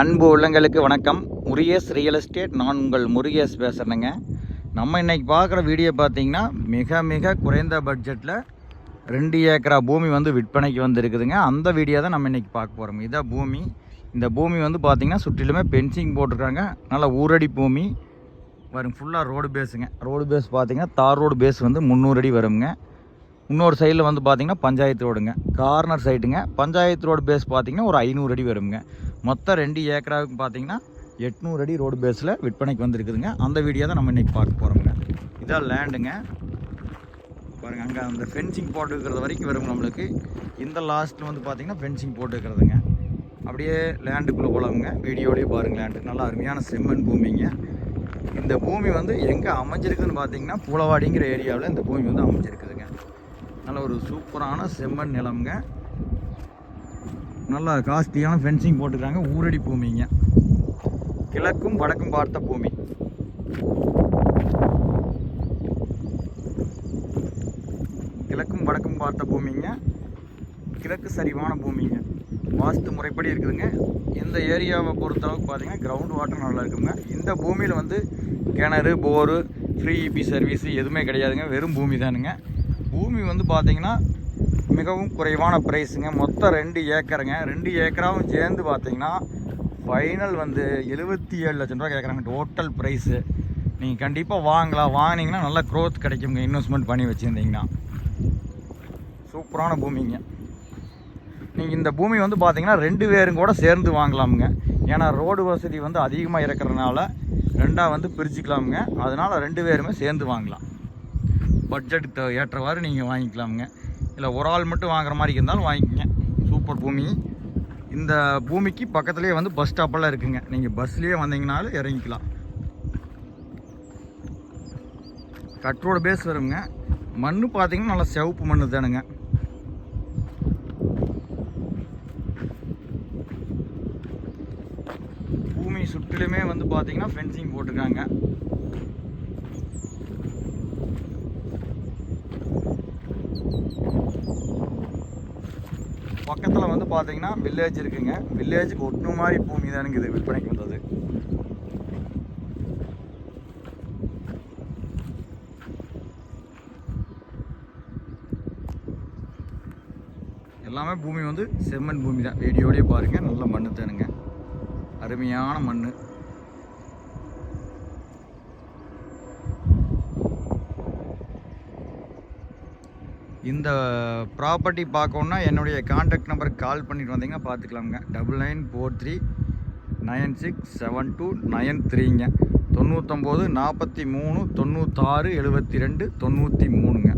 அன்பு உள்ளங்களுக்கு வணக்கம். முருகேஷ் ரியல் எஸ்டேட் நான் உங்கள் முருகேஷ் பேசுகிறேங்க நம்ம இன்னைக்கு பார்க்குற வீடியோ பார்த்தீங்கன்னா மிக மிக குறைந்த பட்ஜெட்டில் ரெண்டு ஏக்கரா பூமி வந்து விற்பனைக்கு வந்துருக்குதுங்க. அந்த வீடியோ தான் நம்ம இன்னைக்கு பார்க்க போகிறோம் இதான் பூமி இந்த பூமி வந்து பார்த்திங்கன்னா சுற்றிலுமே பென்சிங் போட்டிருக்காங்க. நல்ல ஊரடி பூமி. வரும் ஃபுல்லாக ரோடு பேஸுங்க ரோடு பேஸ் பார்த்தீங்கன்னா தார் ரோடு பேஸ் வந்து முந்நூறு அடி வருங்க இன்னொரு சைடில் வந்து பார்த்தீங்கன்னா பஞ்சாயத்து ரோடுங்க. கார்னர் சைடுங்க பஞ்சாயத்து ரோடு பேஸ் பார்த்தீங்கன்னா ஒரு ஐநூறு அடி வருங்க. மொத்தம் ரெண்டு ஏக்கராவுக்கு பார்த்தீங்கன்னா எட்நூறு அடி ரோடு பேஸில் விற்பனைக்கு வந்திருக்குதுங்க. அந்த வீடியோ தான் நம்ம இன்றைக்கி பார்க்க போகிறோங்க இதான் லேண்டுங்க பாருங்கள் அங்கே அந்த ஃபென்சிங் போட்டுருக்கிறது வரைக்கும் வரும் நம்மளுக்கு. இந்த லாஸ்ட்டில் வந்து பார்த்தீங்கன்னா ஃபென்சிங் போட்டுருக்கிறதுங்க. அப்படியே லேண்டுக்குள்ளே போகலாமுங்க வீடியோலேயே பாருங்கள் லேண்டு நல்லா அருமையான செம்மண் பூமிங்க. இந்த பூமி வந்து எங்கே அமைஞ்சிருக்குன்னு பார்த்தீங்கன்னா பூலவாடிங்கிற ஏரியாவில் இந்த பூமி வந்து அமைஞ்சிருக்குதுங்க. நல்ல ஒரு சூப்பரான செம்மண் நிலம்ங்க. நல்லா காஸ்ட்லியான ஃபென்சிங் போட்டுக்கிறாங்க. ஊரடி பூமிங்க. கிழக்கும் வடக்கும் பார்த்த பூமி. கிழக்கும் வடக்கும் பார்த்த பூமிங்க. கிழக்கு சரிவான பூமிங்க. வாஸ்து முறைப்படி இருக்குதுங்க. இந்த ஏரியாவை பொறுத்தளவுக்கு பார்த்தீங்கன்னா கிரவுண்ட் வாட்டர் நல்லா இருக்குங்க. இந்த பூமியில் வந்து கிணறு போரு ஃப்ரீ இபி சர்வீஸு எதுவுமே கிடையாதுங்க. வெறும் பூமி தானுங்க பூமி வந்து பார்த்தீங்கன்னா மிகவும் குறைவான ப்ரைஸுங்க மொத்தம் ரெண்டு ஏக்கருங்க. ரெண்டு ஏக்கராவும் சேர்ந்து பார்த்தீங்கன்னா ஃபைனல் வந்து எழுபத்தி ஏழு லட்சம் ரூபா கேட்குறாங்க டோட்டல் ப்ரைஸு நீங்கள் கண்டிப்பாக வாங்கலாம். வாங்கினீங்கன்னா நல்ல க்ரோத் கிடைக்குங்க இன்வெஸ்ட்மெண்ட் பண்ணி வச்சுருந்தீங்கன்னா. சூப்பரான பூமிங்க. நீங்கள் இந்த பூமி வந்து பார்த்தீங்கன்னா ரெண்டு பேரும் கூட சேர்ந்து வாங்கலாமுங்க. ஏன்னா ரோடு வசதி வந்து அதிகமாக இருக்கிறதுனால ரெண்டாக வந்து பிரிச்சுக்கலாமுங்க. அதனால் ரெண்டு பேருமே சேர்ந்து வாங்கலாம். பட்ஜெட்டுக்கு ஏற்றவாறு நீங்கள் வாங்கிக்கலாமுங்க. இல்லை ஒரு ஆள் மட்டும் வாங்குற மாதிரி இருந்தாலும் வாங்கிக்கங்க. சூப்பர் பூமி. இந்த பூமிக்கு பக்கத்துலேயே வந்து பஸ் ஸ்டாப்பெல்லாம் இருக்குங்க. நீங்கள் பஸ்லேயே வந்தீங்கனாலும் இறங்கிக்கலாம். கட்ரோட பேஸ் வருங்க. மண் பார்த்தீங்கன்னா நல்லா சிவப்பு மண் தானுங்க. பூமி சுற்றிலுமே வந்து பார்த்தீங்கன்னா ஃபென்சிங் போட்டிருக்காங்க. பக்கத்தில் வந்து பார்த்தீங்கன்னா வில்லேஜ் இருக்குங்க. வில்லேஜுக்கு ஒட்டு மாதிரி பூமி தானுங்க இது விற்பனைக்கு வந்தது. எல்லாமே பூமி வந்து செம்மண் பூமி தான் வீடியோடய பாருங்கள் நல்ல மண்ணு தானுங்க. அருமையான மண் இந்த ப்ராப்பர்ட்டி பார்க்கணுன்னா என்னுடைய காண்டாக்ட் நம்பருக்கு கால் பண்ணிட்டு வந்தீங்கன்னா பார்த்துக்கலாமுங்க. Double nine four three nine six seven two nine த்ரீங்க தொண்ணூற்றொம்போது நாற்பத்தி மூணு தொண்ணூத்தாறு எழுபத்தி ரெண்டு தொண்ணூற்றி மூணுங்க.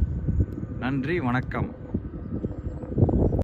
நன்றி வணக்கம்.